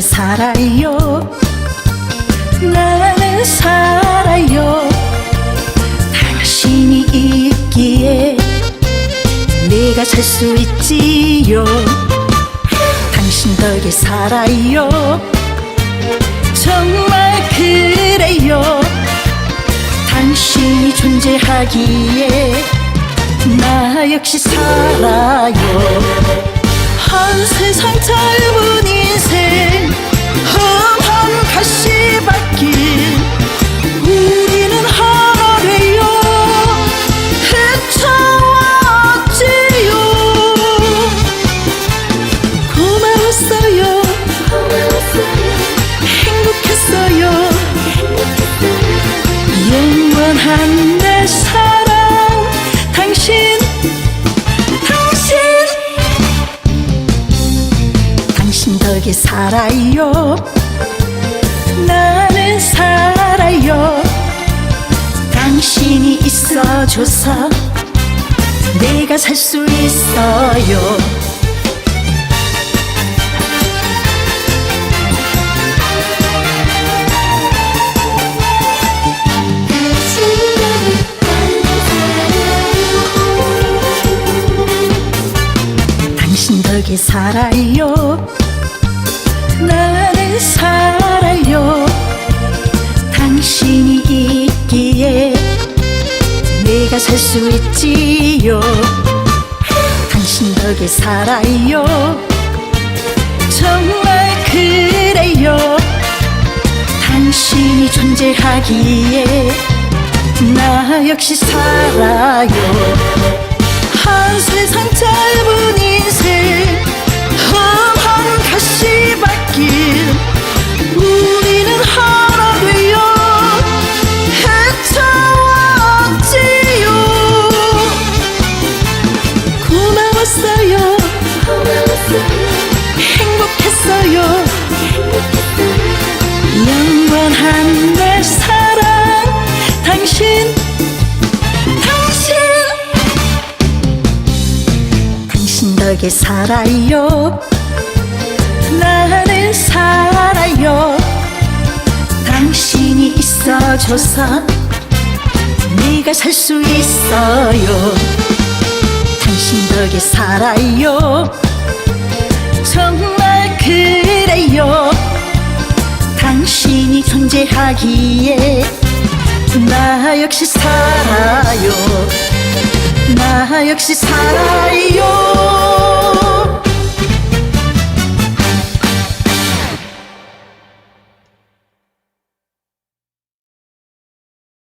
살아요. 나는 살아요. 당신이 있기에 내가 살 수 있지요. 당신 덕에 살아요. 정말 그래요. 당신이 존재하기에 나 역시 살아요. 한 세상 짧은 인생 덕에 살아요. 나는 살아요. 당신이 있어줘서 내가 살 수 있어요. 당신 덕에 살아요 나는 살아요. 당신이 있기에 내가 살 수 있지요. 당신 덕에 살아요. 정말 그래요. 당신이 존재하기에 나 역시 살아요. 한 세상 짧 덕에 살아요. 나는 살아요 당신이 있어줘서 내가 살 수 있어요. 당신 덕에 살아요. 정말 그래요. 당신이 존재하기에 나 역시 살아요. 나 역시 살아요